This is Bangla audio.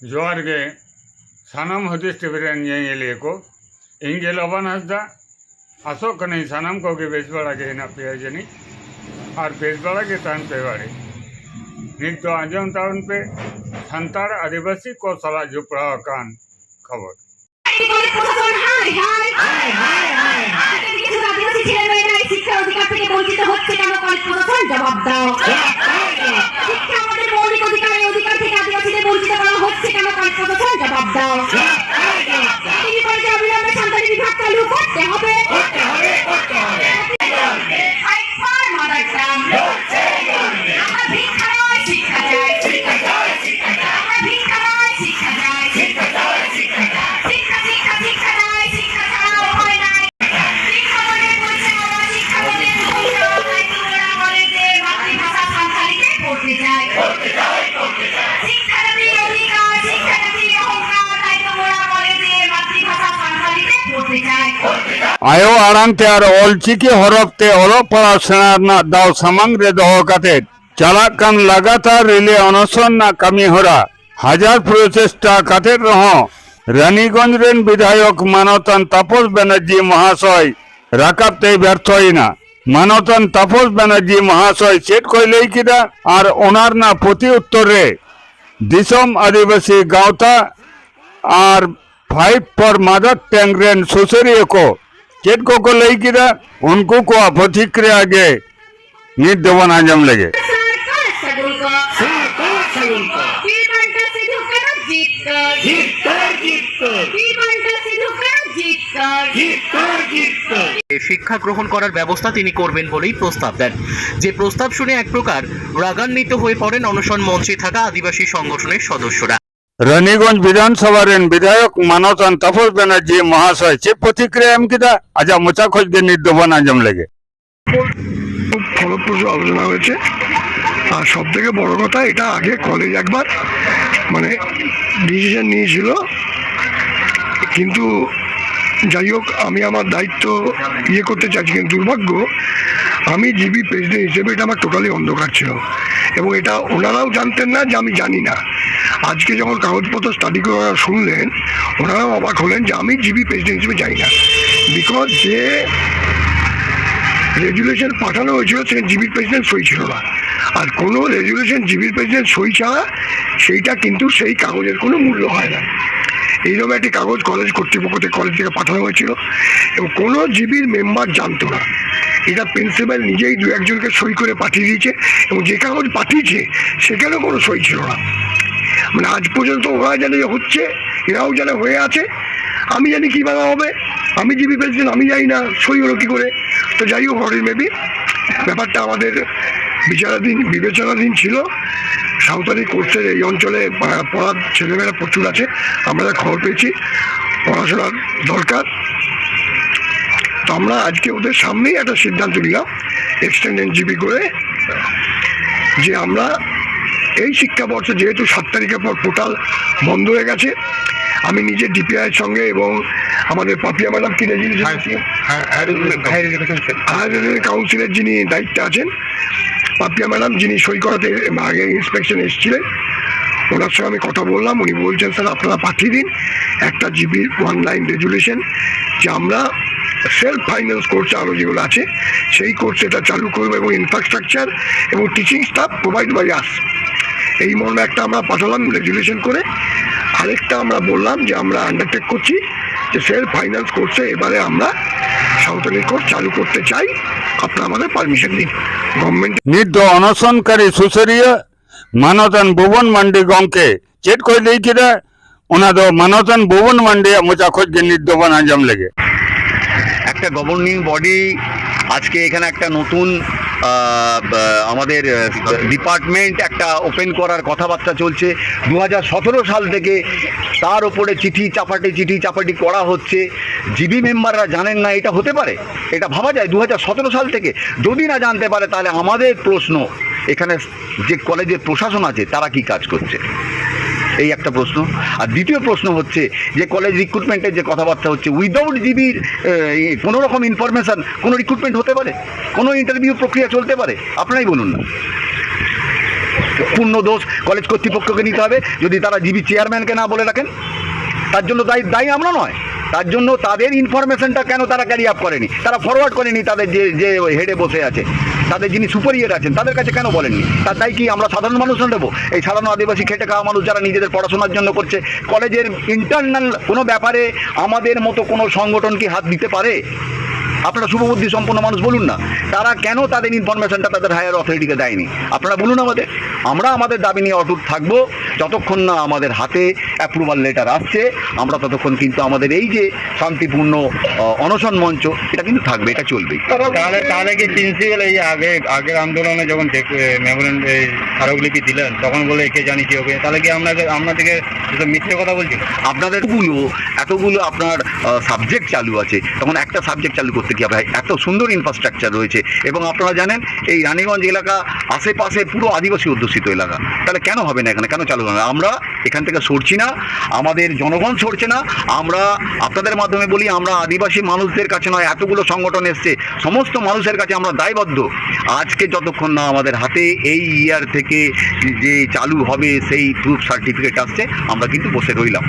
ज़ोर गे सनम हदिष्टिरंजनी को। इंगे हसदा अशोक ने सनम को गे बेजबड़ा गे ना प्रियजनी और बेजबड़ा गे तन पे वाड़े नित तो आज़म तन पे संतार आदिवासी को सला जुपड़ा खबर। প্রশাসন আয়ো আড়াংতে આયો આણંદ ત્યાર ઓલચીકી હરફ দাও সামাং রে দহ কাতে। চালাক কান লাগাতার લગાતાર অনশন না কামি হরা। হাজার প্রচেষ্টা কাতে রহ। রানীগঞ্জ রেন বিধায়ক মানতন তাপস ব্যানার্জি মহাশয় রাখাবতেই ব্যর্থ হই না। মানতন তাপস ব্যানার্জি মহাশয় সেট কইলেই কিনা আর ওনার না প্রতি উত্তরে। দিশম আদিবাসী গাঁওতা আর ফাইভ ফর মাদার ট্যাংরেন সুসেরিয়কো चेटको को ले कि उनको को प्रतिक्रिया के ये देवन শিক্ষা গ্রহণ করার ব্যবস্থা তিনি করবেন বলেই প্রস্তাব দেন। যে প্রস্তাব শুনে এক প্রকার রাগান্বিত হয়ে পড়েন অনশন মঞ্চে থাকা আদিবাসী সংগঠনের সদস্যরা। রানীগঞ্জ বিধানসভার বিধায়ক মানতান তাপস ব্যানার্জি মহাশয় চে প্রতিক্রিয়া এম আজ আচ্ছা, মোচা খোঁজদের নির্দবান আজম লেগে। খুব ফলপ্রসূ আলোচনা হয়েছে। আর সব থেকে বড় কথা, এটা আগে কলেজ একবার মানে ডিসিশন নিয়েছিল। কিন্তু যাই হোক, আমি আমার দায়িত্ব ইয়ে করতে চাইছি, কিন্তু দুর্ভাগ্য আমি জিবি প্রেসিডেন্ট হিসেবে এটা আমার টোটালি অন্ধকার ছিল। এবং এটা ওনারাও জানতেন না যে আমি জানি না। আজকে যখন কাগজপত্র স্টাডি করে শুনলেন, ওনারাও অবাক হলেন যে আমি জিবি প্রেসিডেন্ট হিসেবে যাই না। বিকজ যে রেজুলেশন পাঠানো হয়েছিল সেখানে জিবির প্রেসিডেন্ট সই ছিল না। আর কোনো রেজুলেশন জিবির প্রেসিডেন্ট সই ছাড়া সেইটা কিন্তু সেই কাগজের কোনো মূল্য হয় না। এইরকম একটি কাগজ কলেজ কর্তৃপক্ষ থেকে কলেজ থেকে পাঠানো হয়েছিল। এবং কোনো জিবির মেম্বার জানতো না। এটা প্রিন্সিপাল নিজেই দু একজনকে সই করে পাঠিয়ে দিয়েছে এবং যে কাগজ পাঠিয়েছে সেখানেও কোনো সই ছিল না? মানে আজ পর্যন্ত ওরা জানে হচ্ছে, এরাও জানে হয়ে আছে, আমি জানি কীভাবে হবে, আমি জিবি প্রেসিডেন্ট, আমি জানি না সই হলো কী করে। তো যাই হোক, হরিণ মেবি ব্যাপারটা আমাদের বিচারাধীন, বিবেচনাধীন ছিল। সাঁওতালি কোর্সের এই অঞ্চলে পড়ার ছেলেমেয়েরা প্রচুর আছে, আমরা খবর পেয়েছি, পড়াশোনার দরকার। তো আমরা আজকে ওদের সামনেই একটা সিদ্ধান্ত নিলাম এক্সটেন্ডেন্ট জিবি করে যে আমরা এই শিক্ষাবর্ষে যেহেতু সাত তারিখের পর পোর্টাল বন্ধ হয়ে গেছে আমি নিজে ডিপিআইয়ের সঙ্গে এবং আমাদের পাপিয়া ম্যাডাম কি হায়ার কাউন্সিলের যিনি দায়িত্বে আছেন পাপিয়া ম্যাডাম যিনি সই করাতে আগে ইন্সপেকশন এসেছিলেন ওনার সঙ্গে আমি কথা বললাম উনি বলছেন স্যার আপনারা পাঠিয়ে দিন একটা জিবির ওয়ান লাইন রেজুলেশন যে আমরা সেলফ ফাইন্যান্স কোর্সে আরও যেগুলো আছে সেই কোর্স এটা চালু করবো এবং ইনফ্রাস্ট্রাকচার এবং teaching staff provide by us এই মর্মে একটা আমরা পাঠালাম রেজুলেশন করে আরেকটা আমরা বললাম যে আমরা আন্ডারটেক করছি যে সেলফ ফাইন্যান্স কোর্সে এবারে আমরা সাঁওতালি কোর্স চালু করতে চাই আপনারা আমাদের পারমিশন দিন গভর্নমেন্ট ᱱᱤᱛ ᱫᱚ ᱚᱱᱚᱥᱚᱱᱠᱟᱨী ᱥᱩᱥᱟᱹᱨᱤᱭᱟᱹ ᱢᱟᱱᱚᱛᱟᱱ ᱵᱷᱩᱵᱚᱱ ᱢᱟᱱᱰᱤ ᱜᱚᱢᱠᱮ ᱪᱮᱫ ᱠᱚᱭ ᱞᱟᱹᱭ ᱠᱮᱫᱟ ᱚᱱᱟ ᱫᱚ ᱢᱟᱱᱚᱛᱟᱱ ᱵᱷᱩᱵᱚᱱ ᱢᱟᱱᱰᱤᱭᱟᱜ ᱢᱚᱪᱟ ᱠᱷᱚᱡ ᱜᱮ ᱱᱤᱛ ᱫᱚᱵᱚᱱ ᱟᱸᱡᱚᱢ ᱞᱮᱜᱮ একটা গভর্নিং বডি আজকে এখানে একটা নতুন আমাদের ডিপার্টমেন্ট একটা ওপেন করার কথাবার্তা চলছে। দু হাজার সতেরো সাল থেকে তার ওপরে চিঠি চাপাটি চিঠি চাপাটি করা হচ্ছে। জিবি মেম্বাররা জানেন না, এটা হতে পারে? এটা ভাবা যায় দু হাজার সতেরো সাল থেকে। যদি না জানতে পারে, তাহলে আমাদের প্রশ্ন, এখানে যে কলেজের প্রশাসন আছে, তারা কি কাজ করছে? এই একটা প্রশ্ন। আর দ্বিতীয় প্রশ্ন হচ্ছে যে কলেজ রিক্রুটমেন্টের যে কথাবার্তা হচ্ছে উইদাউট জিবির কোনো রকম ইনফরমেশান কোনো রিক্রুটমেন্ট হতে পারে? কোনো ইন্টারভিউ প্রক্রিয়া চলতে পারে? আপনারাই বলুন না। পূর্ণ দোষ কলেজ কর্তৃপক্ষকে নিতে হবে, যদি তারা জিবি চেয়ারম্যানকে না বলে রাখেন। তার জন্য দায়ী দায়ী আমরা নয়। তার জন্য তাদের ইনফরমেশনটা কেন তারা ক্যারি আপ করেনি? তারা ফরওয়ার্ড করেনি তাদের যে যে হেডে বসে আছে। তাদের যিনি সুপারিয়ার আছেন, তাদের কাছে কেন বলেননি? তা তাই কি আমরা সাধারণ মানুষ নেব? এই সাধারণ আদিবাসী খেটে খাওয়া মানুষ যারা নিজেদের পড়াশোনার জন্য করছে, কলেজের ইন্টারনাল কোনো ব্যাপারে আমাদের মতো কোনো সংগঠন কি হাত দিতে পারে? আপনারা শুভবুদ্ধি সম্পন্ন মানুষ বলুন না। তারা কেন তাদের ইনফরমেশনটা তাদের হায়ার অথরিটিকে দেয়নি? আপনারা বলুন আমাদের। আমরা আমাদের দাবি নিয়ে অটুট থাকব। যতক্ষণ না আমাদের হাতে অ্যাপ্রুভাল লেটার আসছে আমরা ততক্ষণ কিন্তু আমাদের এই যে শান্তিপূর্ণ অনশন মঞ্চ এটা কিন্তু থাকবে এটা চলবেই। তাহলে তাহলে কি প্রিন্সিপাল এই আগে আগের আন্দোলনে যখন মেমোরেন্ড স্মারকলিপি দিলেন তখন বলে একে জানিয়েছি হবে? তাহলে কি আপনাকে আপনাদেরকে মিথ্যে কথা বলছি? আপনাদের এতগুলো এতগুলো আপনার সাবজেক্ট চালু আছে তখন একটা সাবজেক্ট চালু করতে কি হবে? এত সুন্দর ইনফ্রাস্ট্রাকচার রয়েছে এবং আপনারা জানেন এই রানীগঞ্জ এলাকা আশেপাশে পুরো আদিবাসী অধ্যুষিত এলাকা। তাহলে কেন হবে না এখানে? কেন চালু হবে না আমরা এখান থেকে সরছি না, আমাদের জনগণ সরছে না, আমরা আপনাদের মাধ্যমে বলি, আমরা আদিবাসী মানুষদের কাছে নয়, এতগুলো সংগঠন এসছে, সমস্ত মানুষের কাছে আমরা দায়বদ্ধ। আজকে যতক্ষণ না আমাদের হাতে এই ইয়ার থেকে যে চালু হবে, সেই প্রুফ সার্টিফিকেট আসছে, আমরা কিন্তু বসে রইলাম।